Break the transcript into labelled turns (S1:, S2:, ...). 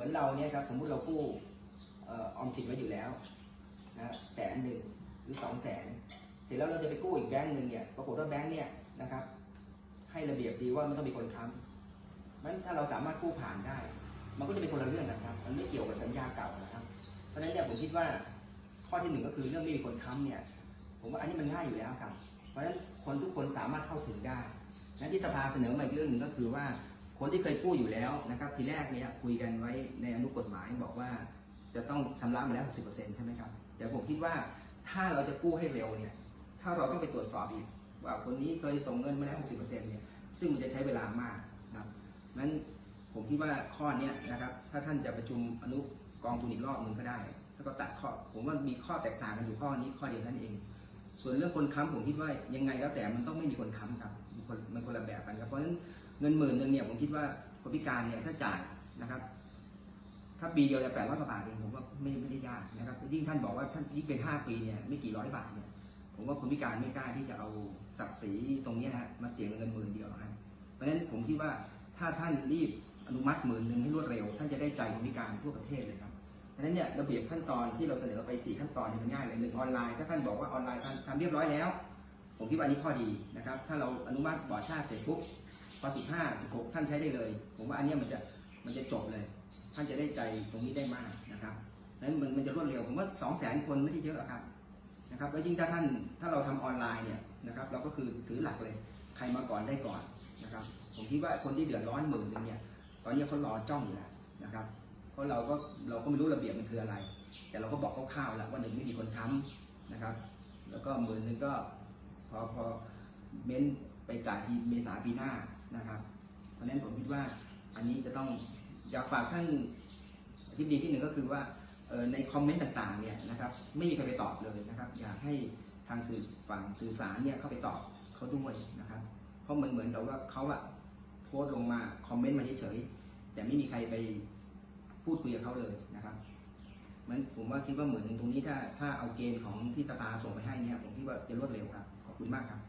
S1: มือนเราเนี่ยครับสมมุติเรากู้ออมสินไว้อยู่แล้วนะแสนหนึ่งหรือสองแสนเสร็จแล้วเราจะไปกู้อีกแบงก์หนึ่งเนี่ยปรากฏว่าแบงก์เนี่ยนะครับให้ระเบียบดีว่ามันต้องมีคนค้ำมันถ้าเราสามารถกู้ผ่านได้ มันก็จะเป็นคนละเรื่องกันครับ มันไม่เกี่ยวกับสัญญาเก่านะครับ เพราะฉะนั้นเนี่ยผมคิดว่าข้อที่หนึ่งก็คือเรื่องไม่มีคนค้ำเนี่ยผมว่าอันนี้มันง่ายอยู่แล้วครับ เพราะฉะนั้นคนทุกคนสามารถเข้าถึงได้ และที่สภาเสนอมาอีกเรื่องหนึ่งก็คือว่า คนที่เคยกู้อยู่แล้วนะครับทีแรกเนี่ยคุยกันไว้ในอนุกฎหมายบอกว่า จะต้องชำระมาแล้ว 60%ใช่ไหมครับ แต่ผมคิดว่าถ้าเราจะกู้ให้เร็วเนี่ยถ้าเราต้องไปตรวจสอบอีก ว่าคนนี้เคยส่งเงินมาแล้ว 60%เนี่ยซึ่งมันจะใช้เวลามากนะครับนั้นผมคิดว่าข้อเนี้ยนะครับถ้าท่านจะประชุมอนุกองทุนอีกรอบหนึ่งก็ได้ถ้าก็ตัดข้อผมว่ามีข้อแตกต่างกันอยู่ข้อนี้ข้อเดียวนั่นเอง ส่วนเรื่องคนค้ำผมคิดว่ายังไงแล้วแต่มันต้องไม่มีคนค้ำครับมันคนมันคนละแบบกันครับเพราะฉะนั้น เงินหมื่นหนึ่งเนี่ยผมคิดว่าคนพิการเนี่ยถ้าจ่ายนะครับถ้าปีเดียวเนี่ยแปดร้อยกว่าบาทเองผมว่าไม่ไม่ได้ยากนะครับยิ่งท่านบอกว่าท่านยิ่งเป็นห้าปีเนี่ยไม่กี่ร้อยบาทเนี่ยผมว่าคนพิการไม่กล้าที่จะเอาศักดิ์ศรีตรงนี้นะฮะมาเสียเงินหมื่นเดียวหรอกครับเพราะฉะนั้นผมคิดว่าถ้าท่านรีบอนุมัติหมื่นหนึ่งให้รวดเร็ว ท่านจะได้ใจคนพิการทั่วประเทศเลยครับเพราะฉะนั้นเนี่ยระเบียบขั้นตอนที่เราเสนอไป4ขั้นตอนเนี่ยมันง่ายเลยหนึ่งออนไลน์ถ้าท่านบอกว่าออนไลน์ท่านทำเรียบร้อยแล้ว ผมคิดว่านี้ข้อดีนะครับถ้าเราอนุมัติบอร์ดชาติเสร็จปุ๊บ พอ15 16ท่านใช้ได้เลย ผมว่าอันนี้มันจะมันจะจบเลย ท่านจะได้ใจตรงนี้ได้มากนะครับนั้นมันมันจะรวดเร็วผมว่า2 0 0 0 0 0คนไม่ได้เยอะหรอกครับนะครับแล้วยิ่งถ้าท่านถ้าเราทำออนไลน์เนี่ยนะครับเราก็คือถือหลักเลย ใครมาก่อนได้ก่อนนะครับ ผมคิดว่าคนที่เดือดร้อนหมื่นหนึงเนี่ยตอนนี้เขารอจ้องอยู่แล้วนะครับ เพราะเราก็เราก็ไม่รู้ระเบียบมันคืออะไร แต่เราก็บอกคร่าวๆแล้วว่าหนึ่งไม่มีคนค้ำนะครับ แล้วก็หมื่นหนึงก็พอพอเม้นไปจ่ายทีเมษาปีหน้า นะครับเพราะฉะนั้นผมคิดว่าอันนี้จะต้องอยากฝากท่านที่ดีที่หนึ่งก็คือว่าในคอมเมนต์ต่างๆเนี่ยนะครับไม่มีใครไปตอบเลยนะครับ อยากให้ทางสื่อฝั่งสื่อสารเนี่ยเข้าไปตอบเขาด้วยนะครับ เพราะมันเหมือนกับว่าเขาอะโพสต์ลงมาคอมเมนต์มาเฉยๆแต่ไม่มีใครไปพูดคุยกับเขาเลยนะครับมันผมว่าคิดว่าเหมือนหนึ่งตรงนี้ถ้าถ้าเอาเกณฑ์ของที่สภาส่งไปให้เนี่ยผมคิดว่าจะรวดเร็วครับ ขอบคุณมากครับ